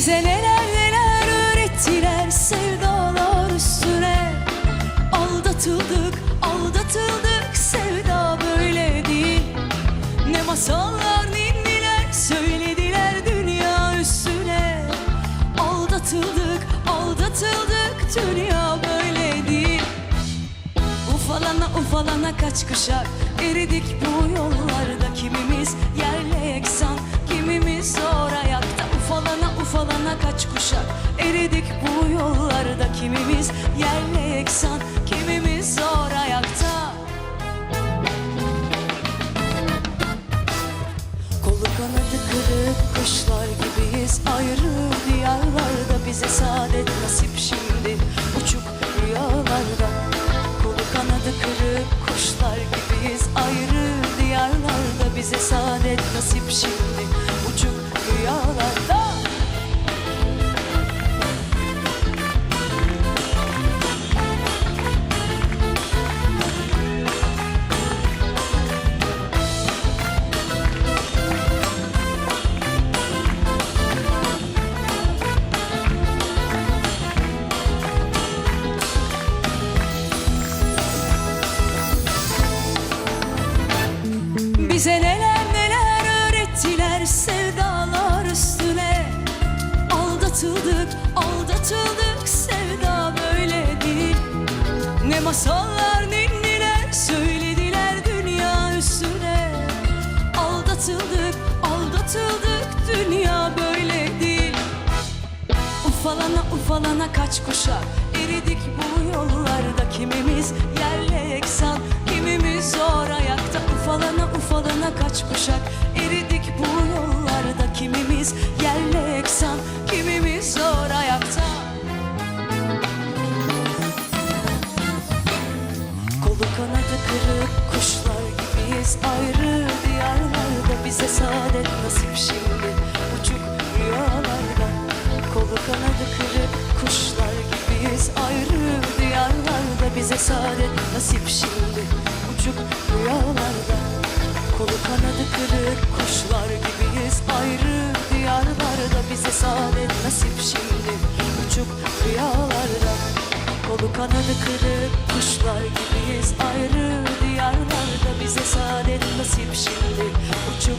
Bize neler neler öğrettiler sevdalar üstüne. Aldatıldık, aldatıldık sevda böyle değil. Ne masallar ninniler söylediler dünya üstüne. Aldatıldık, aldatıldık dünya böyle değil. Ufalana ufalana kaç kuşak eridik bu eridik bu yollarda Kimimiz yerle eksan, kimimiz zor ayakta. Kolu kanadı kırık kuşlar gibiyiz Ayrı diyarlarda bize saadet nasip şimdi Uçuk rüyalarda. Kolu kanadı kırık kuşlar gibiyiz Ayrı diyarlarda bize saadet nasip şimdi Bize neler neler öğrettiler sevdalar üstüne. Aldatıldık, aldatıldık sevda böyle değil. Ne masallar ninniler söylediler dünya üstüne. Aldatıldık, aldatıldık dünya böyle değil. Ufalana ufalana kaç kuşak eridik bu yollarda kaç kuşak. Eridik bu yollarda Kimimiz yerle eksan, kimimiz zor ayakta Kolu kanadı kırık kuşlar gibiyiz Ayrı diyarlarda bize saadet nasip şimdi. Uçuk rüyalarda Kolu kanadı kırık kuşlar gibiyiz Ayrı diyarlarda bize saadet nasip şimdi kırık kuşlar gibiyiz. Ayrı diyarlarda bize saadet nasip şimdi. Uçuk rüyalarda Kolu kanadı kırık kuşlar gibiyiz. Ayrı diyarlarda bize saadet nasip şimdi. Uçup